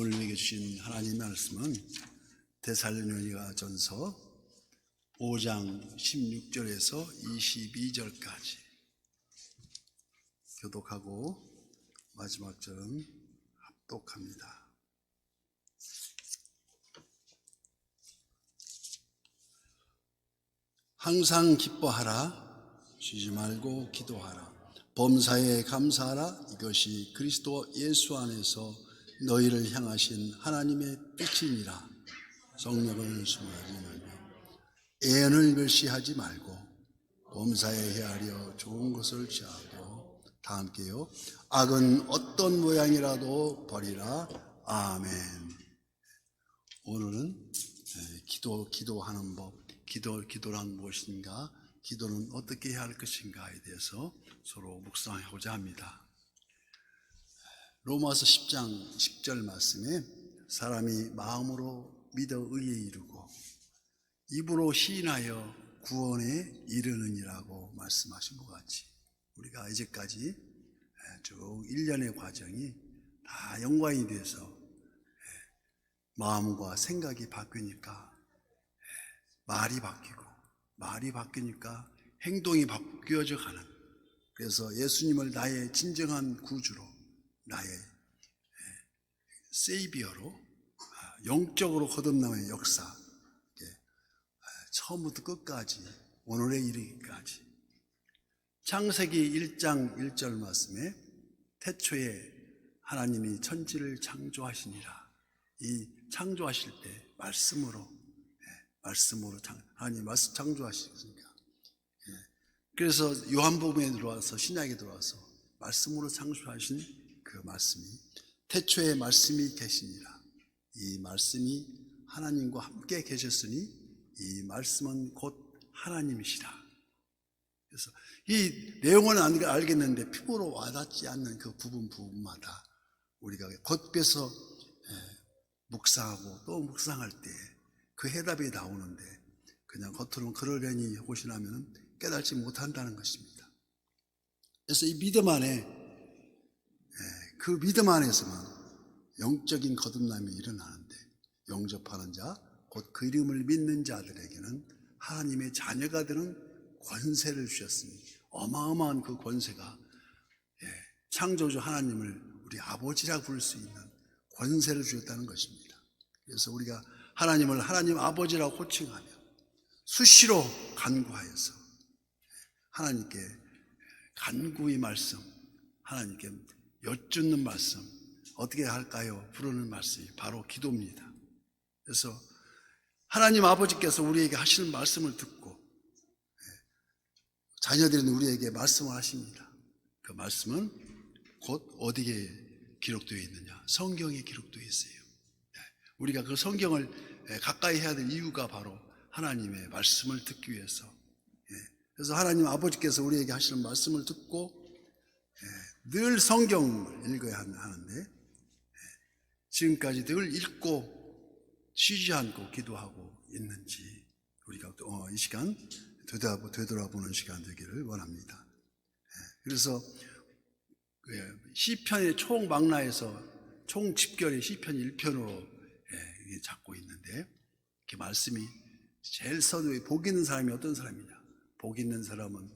오늘 읽어주신 하나님 의 말씀은 데살로니가 전서 5장 16절에서 22절까지 교독하고 마지막 절은 합독합니다. 항상 기뻐하라. 쉬지 말고 기도하라. 범사에 감사하라. 이것이 그리스도 예수 안에서 너희를 향하신 하나님의 뜻이니라. 성령을 수하지 말며 애언을 멸시하지 말고 범사에 헤아려 좋은 것을 취하고 다 함께요. 악은 어떤 모양이라도 버리라. 아멘. 오늘은 에, 기도 기도하는 법, 기도 기도란 무엇인가, 기도는 어떻게 해야 할 것인가에 대해서 서로 묵상하고자 합니다. 로마서 10장 10절 말씀에 사람이 마음으로 믿어 의에 이르고 입으로 시인하여 구원에 이르느니라고 말씀하신 것 같이 우리가 이제까지 쭉 1년의 과정이 다 연관이 돼서 마음과 생각이 바뀌니까 말이 바뀌고 말이 바뀌니까 행동이 바뀌어져 가는 그래서 예수님을 나의 진정한 구주로 나의 세이비어로 영적으로 거듭남의 역사 처음부터 끝까지 오늘에 이르기까지. 창세기 1장 1절 말씀에 태초에 하나님이 천지를 창조하시니라. 이 창조하실 때 말씀으로 말씀으로 하나님 말씀 창조하시니까. 그래서 요한복음에 들어와서 신약에 들어와서 말씀으로 창조하신 그 말씀이 태초에 말씀이 계시니라 이 말씀이 하나님과 함께 계셨으니 이 말씀은 곧 하나님이시라. 그래서 이 내용은 알겠는데 피부로 와닿지 않는 그 부분 부분마다 우리가 겉에서 묵상하고 또 묵상할 때 그 해답이 나오는데 그냥 겉으로는 그러려니 호신하면 깨닫지 못한다는 것입니다. 그래서 이 믿음 안에 그 믿음 안에서만 영적인 거듭남이 일어나는데 영접하는 자, 곧 그 이름을 믿는 자들에게는 하나님의 자녀가 되는 권세를 주셨으니 어마어마한 그 권세가 창조주 하나님을 우리 아버지라 부를 수 있는 권세를 주셨다는 것입니다. 그래서 우리가 하나님을 하나님 아버지라고 호칭하며 수시로 간구하여서 하나님께 간구의 말씀, 하나님께 여쭙는 말씀, 어떻게 할까요? 부르는 말씀이 바로 기도입니다. 그래서 하나님 아버지께서 우리에게 하시는 말씀을 듣고 자녀들은 우리에게 말씀을 하십니다. 그 말씀은 곧 어디에 기록되어 있느냐? 성경에 기록되어 있어요. 우리가 그 성경을 가까이 해야 될 이유가 바로 하나님의 말씀을 듣기 위해서. 그래서 하나님 아버지께서 우리에게 하시는 말씀을 듣고 늘 성경을 읽어야 하는데 지금까지 늘 읽고 쉬지 않고 기도하고 있는지 우리가 이 시간 되돌아보는 시간 되기를 원합니다. 그래서 시편의 총 망라에서 총 집결의 시편 1편으로 잡고 있는데 그 말씀이 제일 선우에 복 있는 사람이 어떤 사람이냐? 복 있는 사람은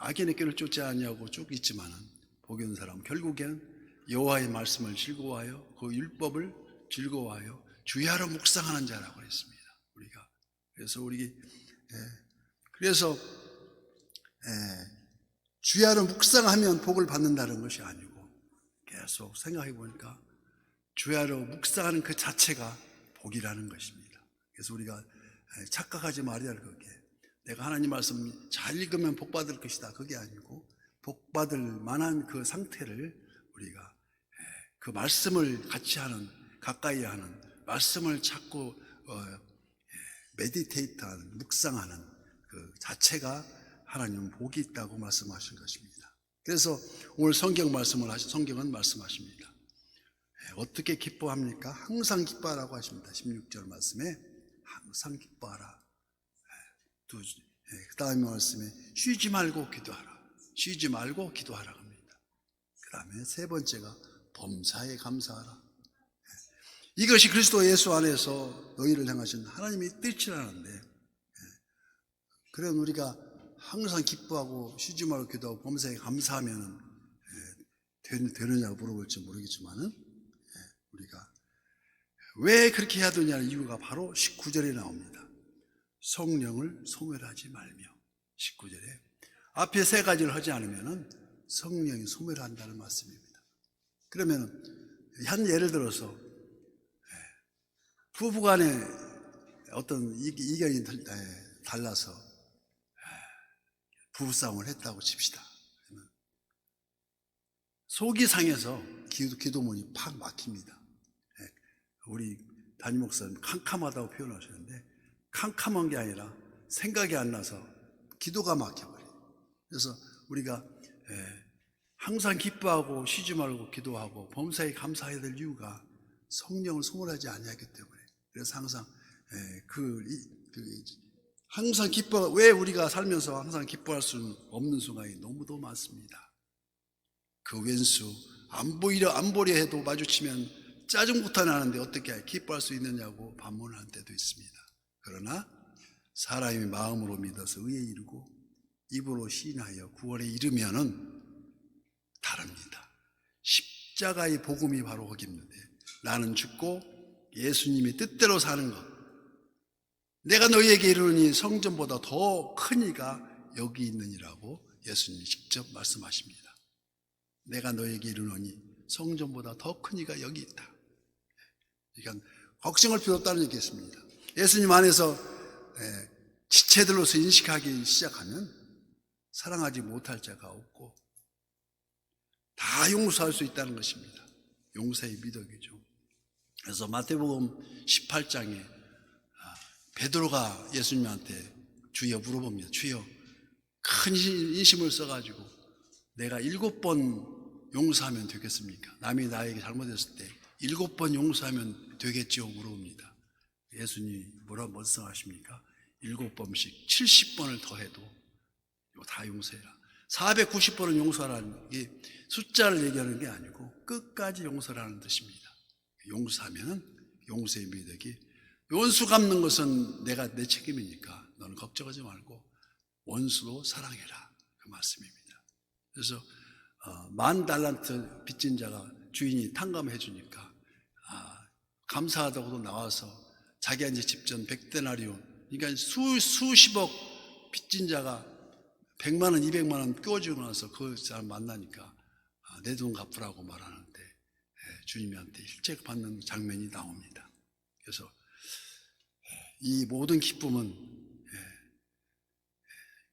악인의 길을 쫓지 않냐고 쭉 있지만은 복 있는 사람은 결국엔 여호와의 말씀을 즐거워하여 그 율법을 즐거워하여 주야로 묵상하는 자라고 그랬습니다. 우리가 그래서 우리 예, 그래서 예, 주야로 묵상하면 복을 받는다는 것이 아니고 계속 생각해 보니까 주야로 묵상하는 그 자체가 복이라는 것입니다. 그래서 우리가 예, 착각하지 말아야 할 것게 내가 하나님 말씀 잘 읽으면 복 받을 것이다. 그게 아니고 복 받을 만한 그 상태를 우리가 그 말씀을 같이 하는 가까이 하는 말씀을 찾고 어, 메디테이트하는 묵상하는 그 자체가 하나님 복이 있다고 말씀하신 것입니다. 그래서 오늘 성경 말씀을 하시 성경은 말씀하십니다. 어떻게 기뻐합니까? 항상 기뻐하라고 하십니다. 16절 말씀에 항상 기뻐하라. 두, 그 다음에 말씀에 쉬지 말고 기도하라. 쉬지 말고 기도하라 합니다. 그 다음에 세 번째가 범사에 감사하라. 이것이 그리스도 예수 안에서 너희를 향하신 하나님의 뜻이라는데 예. 그런 우리가 항상 기뻐하고 쉬지 말고 기도하고 범사에 감사하면 되느냐고 물어볼지 모르겠지만은 예, 우리가 왜 그렇게 해야 되냐는 이유가 바로 19절에 나옵니다. 성령을 소멸하지 말며 19절에 앞에 세 가지를 하지 않으면은 성령이 소멸한다는 말씀입니다. 그러면 한 예를 들어서 예, 부부간에 어떤 이- 이견이 달- 에, 달라서 에, 부부싸움을 했다고 칩시다. 속이 상해서 기도, 기도문이 팍 막힙니다. 예, 우리 담임 목사님 캄캄하다고 표현하셨는데 캄캄한 게 아니라 생각이 안 나서 기도가 막혀버려요. 그래서 우리가 예, 항상 기뻐하고 쉬지 말고 기도하고 범사에 감사해야 될 이유가 성령을 소멸하지 아니하기 때문에 그래서 항상 예, 그, 이- 그 항상 기뻐 왜 우리가 살면서 항상 기뻐할 수 없는 순간이 너무도 많습니다. 그 왼수 안 보이려 안 보려 해도 마주치면 짜증부터 나는데 어떻게 기뻐할 수 있느냐고 반문할 때도 있습니다. 그러나 사람이 마음으로 믿어서 의에 이르고 입으로 시인하여 구원에 이르면은 다릅니다. 십자가의 복음이 바로 거기 있는데 나는 죽고 예수님이 뜻대로 사는 것. 내가 너희에게 이르니 성전보다 더 큰 이가 여기 있느니라고 예수님이 직접 말씀하십니다. 내가 너에게 이르노니 성전보다 더 큰 이가 여기 있다. 그러니까 걱정할 필요 없다는 얘기겠습니다. 예수님 안에서 예, 지체들로서 인식하기 시작하면 사랑하지 못할 자가 없고 다 용서할 수 있다는 것입니다. 용서의 미덕이죠. 그래서 마태복음 18장에 아, 베드로가 예수님한테 주여 물어봅니다. 주여 큰 인심을 써가지고 내가 일곱 번 용서하면 되겠습니까? 남이 나에게 잘못했을 때 일곱 번 용서하면 되겠지요? 물어봅니다. 예수님이 뭐라고 말씀하십니까? 일곱 번씩 70번을 더해도 다 용서해라. 490번은 용서하라는 게 숫자를 얘기하는 게 아니고 끝까지 용서라는 뜻입니다. 용서하면 용서의 미덕이 원수 갚는 것은 내가 내 책임이니까 너는 걱정하지 말고 원수로 사랑해라 그 말씀입니다. 그래서 어, 만 달란트 빚진 자가 주인이 탕감해 주니까 아, 감사하다고도 나와서 자기한테 집전 백데나리온 그러니까 수 수십억 빚진 자가 100만 원, 200만 원 껴주고 나서 그 사람 만나니까 아, 내돈 갚으라고 말하는데 예, 주님한테 일찍 받는 장면이 나옵니다. 그래서 이 모든 기쁨은 예,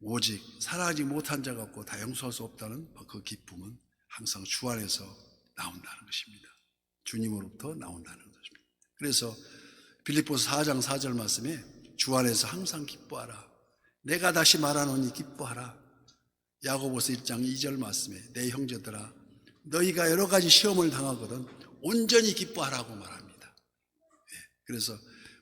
오직 사랑하지 못한 자가 없고 다 용서할 수 없다는 그 기쁨은 항상 주 안에서 나온다는 것입니다. 주님으로부터 나온다는 것입니다. 그래서 빌립보서 4장 4절 말씀에 주 안에서 항상 기뻐하라. 내가 다시 말하노니 기뻐하라. 야고보서 1장 2절 말씀에 내 형제들아 너희가 여러 가지 시험을 당하거든 온전히 기뻐하라고 말합니다. 예, 그래서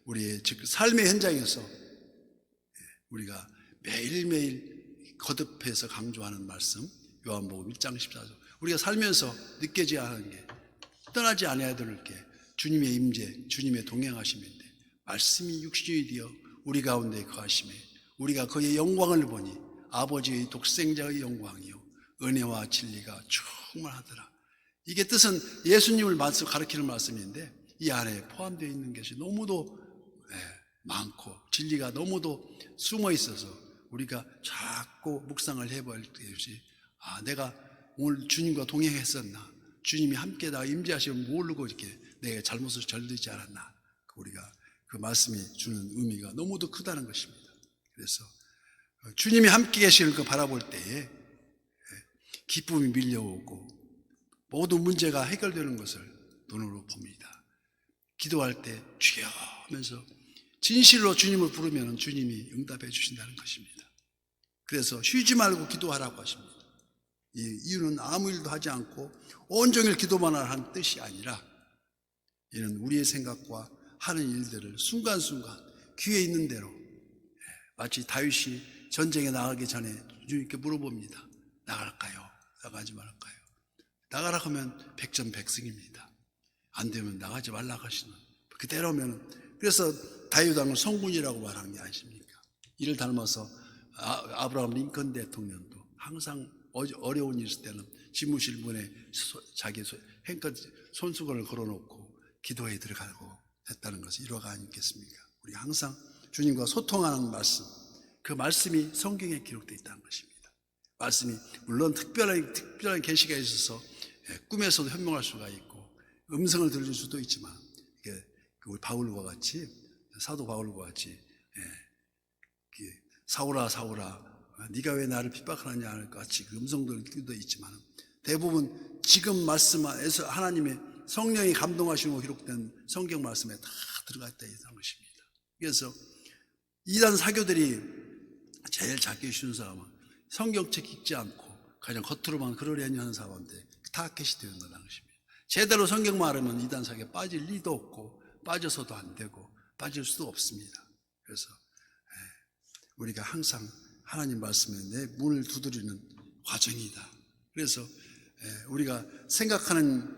우리의 즉 삶의 현장에서 예, 우리가 매일매일 거듭해서 강조하는 말씀 요한복음 1장 14절 우리가 살면서 느껴져야 하는 게 떠나지 않아야 될 게 주님의 임재, 주님의 동행하심인데 말씀이 육신이 되어 우리 가운데 거하심에 우리가 그의 영광을 보니 아버지의 독생자의 영광이요. 은혜와 진리가 충만하더라. 이게 뜻은 예수님을 말씀 가르치는 말씀인데 이 안에 포함되어 있는 것이 너무도 예, 많고 진리가 너무도 숨어 있어서 우리가 자꾸 묵상을 해볼 때지 아 내가 오늘 주님과 동행했었나? 주님이 함께 나 임재하시면 모르고 이렇게 내 잘못을 절들지 않았나? 우리가 그 말씀이 주는 의미가 너무도 크다는 것입니다. 그래서 어, 주님이 함께 계시는 거 바라볼 때에 예, 기쁨이 밀려오고 모든 문제가 해결되는 것을 눈으로 봅니다. 기도할 때 주여 하면서 진실로 주님을 부르면 주님이 응답해 주신다는 것입니다. 그래서 쉬지 말고 기도하라고 하십니다. 이 이유는 아무 일도 하지 않고 온종일 기도만 하는 뜻이 아니라 이는 우리의 생각과 하는 일들을 순간순간 귀에 있는 대로 예, 마치 다윗이 전쟁에 나가기 전에 주님께 물어봅니다. 나갈까요? 나가지 말까요? 나가라 하면 백전백승입니다. 안 되면 나가지 말라 하시는 그대로면 그래서 다윗왕을 성군이라고 말하는 게 아십니까? 이를 닮아서 아, 브라함 링컨 대통령도 항상 어- 어려운 일 있을 때는 집무실 문에 소- 자기 손수건을 걸어놓고 기도에 들어가고 했다는 것이 일화가 아니겠습니까? 우리 항상 주님과 소통하는 말씀, 그 말씀이 성경에 기록되어 있다는 것입니다. 말씀이 물론 특별한 특별한 계시가 있어서 예, 꿈에서도 현명할 수가 있고 음성을 들을 수도 있지만 이게 그 우리 바울과 같이 사도 바울과 같이 예, 그 사울아 네가 왜 나를 핍박하느냐 할것 같이 그 음성들도 있지만 대부분 지금 말씀에서 하나님의 성령이 감동하시고 기록된 성경 말씀에 다 들어가 있다 이런 것입니다. 그래서 이단 사교들이 제일 잡기 쉬운 사람은 성경책 읽지 않고 그냥 겉으로만 그러려니 하는 사람인데 타켓이 되는 거라는 것입니다. 제대로 성경 말하면 이단 사교에 빠질 리도 없고 빠져서도 안 되고 빠질 수도 없습니다. 그래서 예, 우리가 항상 하나님 말씀에 내 문을 두드리는 과정이다. 그래서 예, 우리가 생각하는 예,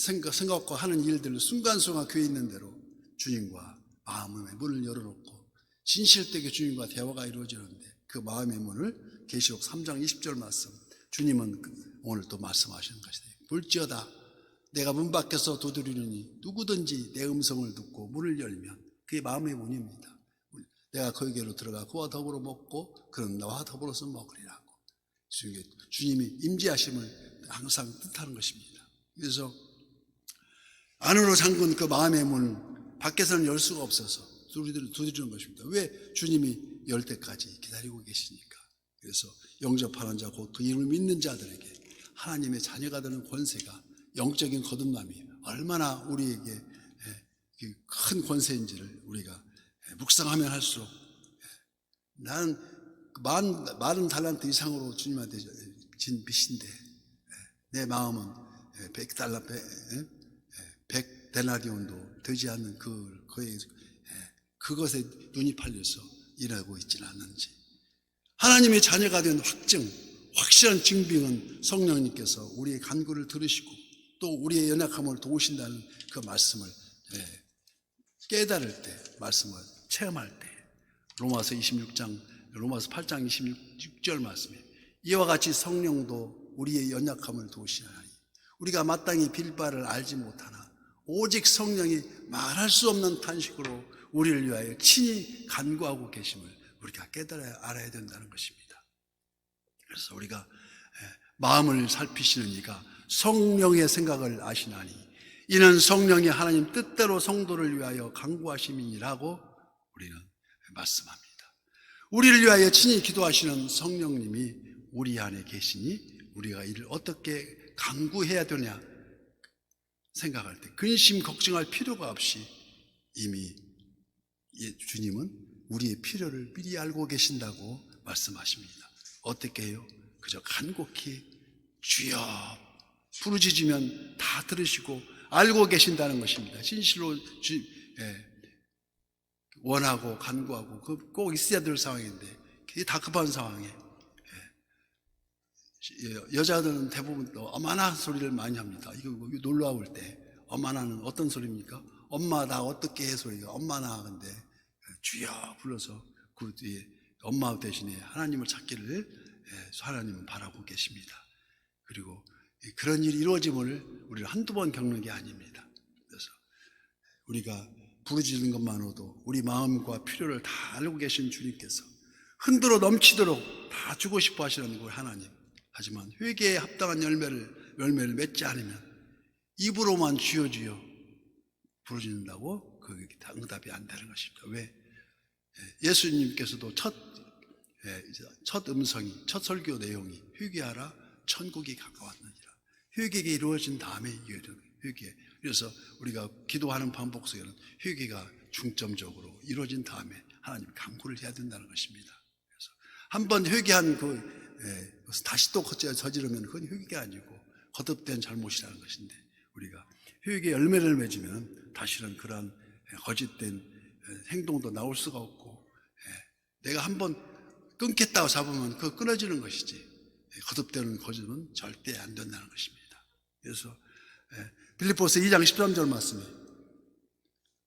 생각, 생각과 하는 일들을 순간순간 교회 있는 대로 주님과 마음의 문을 열어놓고 진실되게 주님과 대화가 이루어지는데 그 마음의 문을 계시록 3장 20절 말씀 주님은 그- 오늘 또 말씀하시는 것이다. 볼지어다 내가 문 밖에서 두드리느니 누구든지 내 음성을 듣고 문을 열면 그게 마음의 문입니다. 내가 거기로 들어가 그와 더불어 먹고 그는 나와 더불어서 먹으리라고 주님이 임재하심을 항상 뜻하는 것입니다. 그래서 안으로 잠근 그 마음의 문 밖에서는 열 수가 없어서 두드리는, 두드리는 것입니다. 왜 주님이 열 때까지 기다리고 계시니까. 그래서 영접하는 자, 곧 그 이름을 믿는 자들에게 하나님의 자녀가 되는 권세가 영적인 거듭남이 얼마나 우리에게 예, 그큰 권세인지를 우리가 예, 묵상하면 할수록 예, 나는 만, 마른 달란트 이상으로 주님한테 진 빚인데 예, 내 마음은 예, 백백 데나리온도 되지 않는 그, 그의, 예, 그것에 눈이 팔려서 일하고 있지는 않는지. 하나님의 자녀가 된 확증, 확실한 증빙은 성령님께서 우리의 간구를 들으시고 또 우리의 연약함을 도우신다는 그 말씀을 예, 깨달을 때, 말씀을 체험할 때, 로마서 26장, 로마서 8장 26절 말씀에 이와 같이 성령도 우리의 연약함을 도우시나니 우리가 마땅히 빌 바를 알지 못하나 오직 성령이 말할 수 없는 탄식으로 우리를 위하여 친히 간구하고 계심을 우리가 깨달아야 알아야 된다는 것입니다. 그래서 우리가 예, 마음을 살피시는 이가 성령의 생각을 아시나니 이는 성령이 하나님 뜻대로 성도를 위하여 강구하심이니라고 우리는 말씀합니다. 우리를 위하여 친히 기도하시는 성령님이 우리 안에 계시니 우리가 이를 어떻게 강구해야 되냐 생각할 때 근심 걱정할 필요가 없이 이미 예, 주님은 우리의 필요를 미리 알고 계신다고 말씀하십니다. 어떻게 해요? 그저 간곡히 주여 부르짖으면 다 들으시고 알고 계신다는 것입니다. 진실로 주, 예, 원하고 간구하고 그꼭 있어야 될 상황인데 그게 다 급한 상황에 예, 여자들은 대부분 또 어마나 소리를 많이 합니다. 이거 놀러 올 때 어마나는 어떤 소리입니까? 엄마 나 어떻게 해 소리가 엄마나 근데 주여 불러서 그 뒤에 엄마 대신에 하나님을 찾기를 예, 하나님은 바라고 계십니다. 그리고 그런 일이 이루어짐을 우리는 한두 번 겪는 게 아닙니다. 그래서 우리가 부르짖는 것만으로도 우리 마음과 필요를 다 알고 계신 주님께서 흔들어 넘치도록 다 주고 싶어 하시는 걸 하나님. 하지만 회개에 합당한 열매를 열매를 맺지 않으면 입으로만 주여 주여 부르짖는다고 그게 다 응답이 안 되는 것입니다. 왜? 예, 예수님께서도 첫, 예, 첫 음성이, 첫 설교 내용이 회개하라 천국이 가까웠느니라. 회개가 이루어진 다음에 이어지는 회개. 그래서 우리가 기도하는 반복 속에는 회개가 중점적으로 이루어진 다음에 하나님 강구를 해야 된다는 것입니다. 그래서 한 번 회개한 그 예, 다시 또 저지르면 그건 회개가 아니고 거듭된 잘못이라는 것인데 우리가 회개 열매를 맺으면 다시는 그러한 예, 거짓된 예, 행동도 나올 수가 없고 예, 내가 한번 끊겠다고 잡으면 그 끊어지는 것이지 예, 거듭되는 거짓은 절대 안 된다는 것입니다. 그래서 예, 빌립보서 2장 13절 말씀에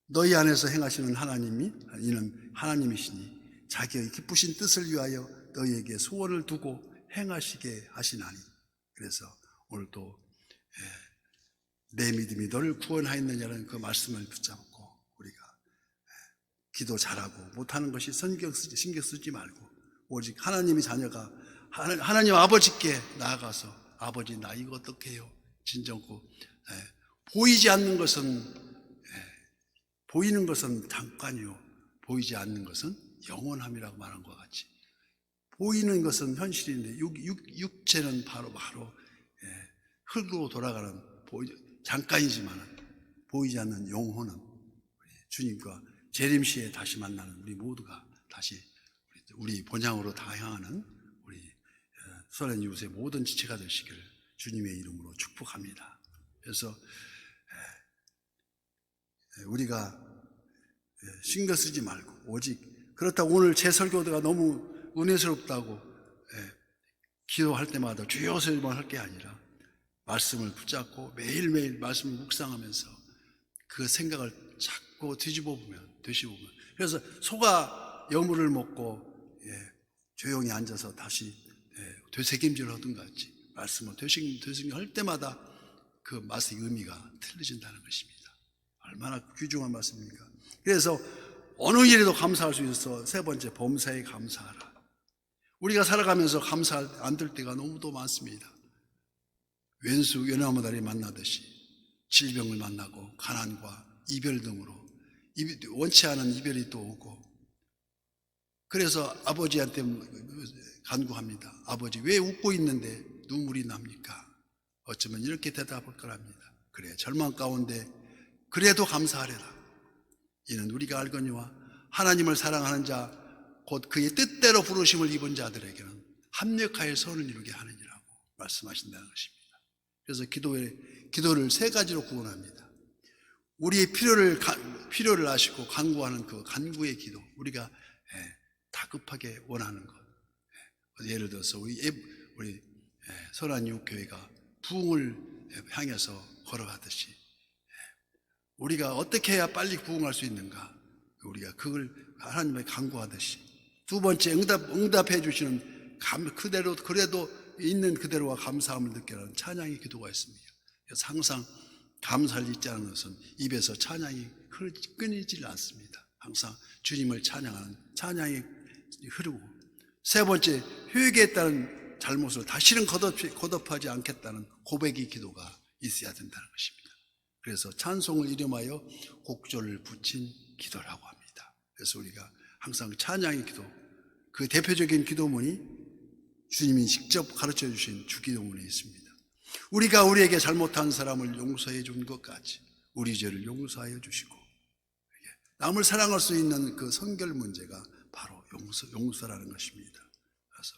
너희 안에서 행하시는 하나님이 이는 하나님이시니 자기의 기쁘신 뜻을 위하여 너희에게 소원을 두고 행하시게 하시나니 그래서 오늘도 예, 내 믿음이 너를 구원하였느냐는 그 말씀을 붙잡고 우리가 예, 기도 잘하고 못하는 것이 신경 쓰지, 신경 쓰지 말고 오직 하나님의 자녀가 하나- 하나님 아버지께 나아가서 아버지 나 이거 어떻게 해요? 진정고 예, 보이지 않는 것은 보이는 것은 잠깐이요. 보이지 않는 것은 영원함이라고 말한 것 같이. 보이는 것은 현실인데 육, 육, 육체는 바로 바로 예, 흙으로 돌아가는 보이, 잠깐이지만 보이지 않는 영혼은 주님과 재림시에 다시 만나는 우리 모두가 다시 우리 본향으로 다 향하는 우리 어, 소련 이웃의 모든 지체가 되시기를 주님의 이름으로 축복합니다. 그래서 예, 우리가 예, 신경 쓰지 말고 오직 그렇다고 오늘 제 설교가 너무 은혜스럽다고 예, 기도할 때마다 주여 설만 할 게 아니라 말씀을 붙잡고 매일매일 말씀을 묵상하면서 그 생각을 자꾸 뒤집어 보면 보면 그래서 소가 여물을 먹고 예, 조용히 앉아서 다시 예, 되새김질을 것 같이 말씀을 되새김 되새김 할 때마다 그 말씀의 의미가 틀려진다는 것입니다. 얼마나 귀중한 말씀입니까? 그래서 어느 일에도 감사할 수 있어서 세 번째 범사에 감사하라. 우리가 살아가면서 감사 안 될 때가 너무도 많습니다. 왼수 연하무다리 만나듯이 질병을 만나고 가난과 이별 등으로 이- 원치 않은 이별이 또 오고 그래서 아버지한테 간구합니다. 아버지 왜 웃고 있는데 눈물이 납니까? 어쩌면 이렇게 대답할 거랍니다. 그래 절망 가운데 그래도 감사하리라. 이는 우리가 알거니와 하나님을 사랑하는 자 곧 그의 뜻대로 부르심을 입은 자들에게는 합력하여 선을 이루게 하느니라고 말씀하신다는 것입니다. 그래서 기도에 기도를 세 가지로 구원합니다. 우리의 필요를 가- 필요를 아시고 간구하는 그 간구의 기도 우리가 예, 다급하게 원하는 것 예, 예를 들어서 우리 예- 우리 선한이웃 교회가 부흥을 예, 향해서 걸어가듯이 예, 우리가 어떻게 해야 빨리 부흥할 수 있는가 우리가 그걸 하나님의 간구하듯이 두 번째 응답 응답해 주시는 감 그대로 그래도 있는 그대로와 감사함을 느끼라는 찬양의 기도가 있습니다. 그래서 항상 감사를 잊지 않는 것은 입에서 찬양이 끊이질 않습니다. 항상 주님을 찬양하는 찬양이 흐르고 세 번째 회개했다는 잘못을 다시는 거듭, 거듭하지 않겠다는 고백의 기도가 있어야 된다는 것입니다. 그래서 찬송을 이름하여 곡절을 붙인 기도라고 합니다. 그래서 우리가 항상 찬양의 기도, 그 대표적인 기도문이 주님이 직접 가르쳐 주신 주기도문에 있습니다. 우리가 우리에게 잘못한 사람을 용서해 준것 같이 우리 죄를 용서하여 주시고 남을 사랑할 수 있는 그 성결 문제가 바로 용서, 용서라는 것입니다. 그래서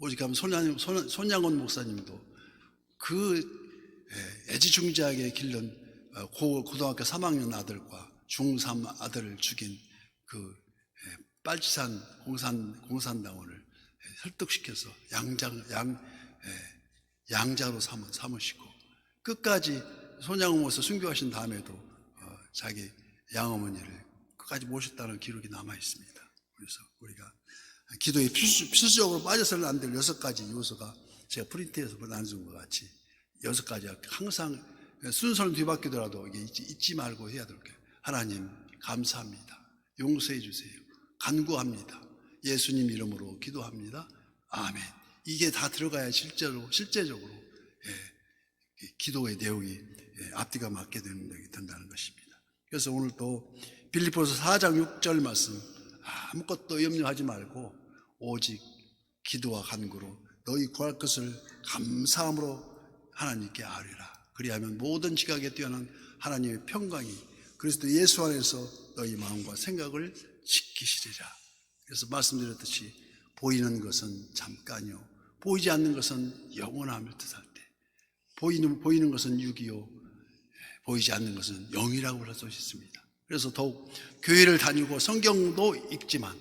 오직 하면 손양원 목사님도 그 예, 애지중지하게 기른 어, 고, 고등학교 3학년 아들과 중3 아들을 죽인 그 예, 빨치산 공산, 공산당원을 예, 설득시켜서 양장, 양, 예, 양자로 삼으, 삼으시고 끝까지 목사 순교하신 다음에도 어, 자기 양어머니를 끝까지 모셨다는 기록이 남아 있습니다. 그래서 우리가 기도에 필수, 필수적으로 빠져서는 안 될 여섯 가지 요소가 제가 프린트해서 나눈 것 같이 여섯 가지 항상 순서는 뒤바뀌더라도 이게 잊지, 잊지 말고 해야 될 게 하나님 감사합니다. 용서해 주세요. 간구합니다. 예수님 이름으로 기도합니다. 아멘. 이게 다 들어가야 실제로 실제적으로 예, 이 기도의 내용이 예, 앞뒤가 맞게 되는 게 된다는 것입니다. 그래서 오늘 또 빌리포스 4장 6절 말씀 아무것도 염려하지 말고 오직 기도와 간구로 너희 구할 것을 감사함으로 하나님께 아뢰라. 그리하면 모든 지각에 뛰어난 하나님의 평강이 그리스도 예수 안에서 너희 마음과 생각을 지키시리라. 그래서 말씀드렸듯이 보이는 것은 잠깐이요. 보이지 않는 것은 영원함을 뜻할 때. 보이는, 보이는 것은 육이요. 보이지 않는 것은 영이라고 있습니다. 그래서 더욱 교회를 다니고 성경도 읽지만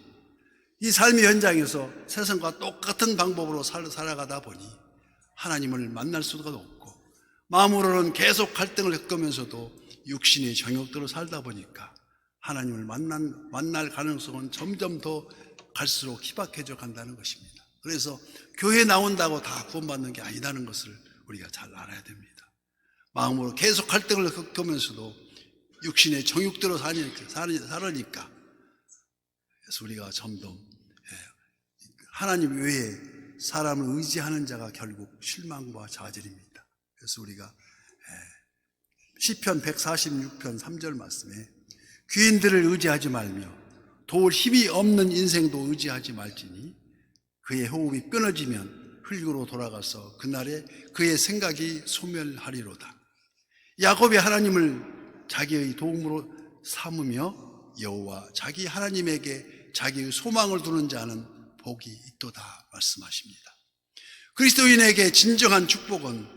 이 삶의 현장에서 세상과 똑같은 방법으로 살- 살아가다 보니 하나님을 만날 수가 없고 마음으로는 계속 갈등을 겪으면서도 육신의 정욕대로 살다 보니까 하나님을 만난, 만날 가능성은 점점 더 갈수록 희박해져 간다는 것입니다. 그래서 교회 나온다고 다 구원받는 게 아니다는 것을 우리가 잘 알아야 됩니다. 마음으로 계속 갈등을 겪으면서도 육신의 정욕대로 살으니까 그래서 우리가 점점 예, 하나님 외에 사람을 의지하는 자가 결국 실망과 좌절입니다. 그래서 우리가 예, 시편 146편 3절 말씀에 귀인들을 의지하지 말며 도울 힘이 없는 인생도 의지하지 말지니 그의 호흡이 끊어지면 흙으로 돌아가서 그날에 그의 생각이 소멸하리로다. 야곱이 하나님을 자기의 도움으로 삼으며 여호와 자기 하나님에게 자기의 소망을 두는 자는 복이 있도다 말씀하십니다. 그리스도인에게 진정한 축복은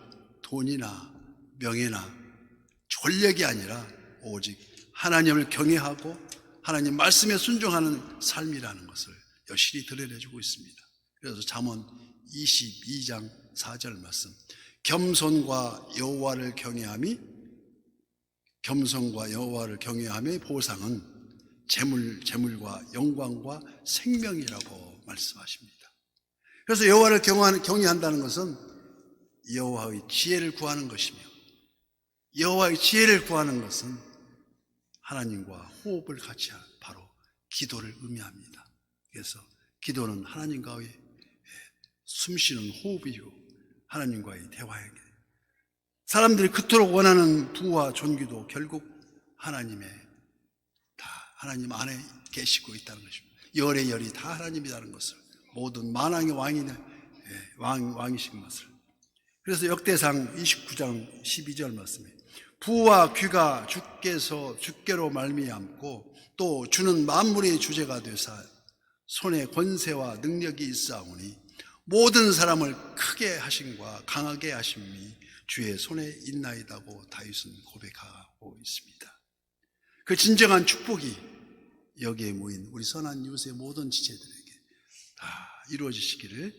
돈이나 명예나 권력이 아니라 오직 하나님을 경외하고 하나님 말씀에 순종하는 삶이라는 것을 여실히 드러내주고 있습니다. 그래서 잠언 22장 4절 말씀 겸손과 여호와를 경외함이 겸손과 여호와를 경외함의 보상은 재물 재물과 영광과 생명이라고 말씀하십니다. 그래서 여호와를 경외한다는 것은 여호와의 지혜를 구하는 것이며 여호와의 지혜를 구하는 것은 하나님과 호흡을 같이 하는 바로 기도를 의미합니다. 그래서 기도는 하나님과의 숨쉬는 호흡이요 하나님과의 대화에게 사람들이 그토록 원하는 부와 존귀도 결국 하나님의 다 하나님 안에 계시고 있다는 것입니다. 열의 열이 다 하나님이라는 것을 모든 만왕의 왕이 예, 왕 왕이신 것을 그래서 역대상 29장 12절 말씀에 부와 귀가 주께서 주께로 말미암고 또 주는 만물의 주제가 되사 손에 권세와 능력이 있사오니 모든 사람을 크게 하심과 강하게 하심이 주의 손에 있나이다고 다윗은 고백하고 있습니다. 그 진정한 축복이 여기에 모인 우리 선한 이웃의 모든 지체들에게 다 이루어지시기를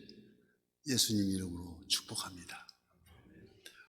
예수님 이름으로 축복합니다.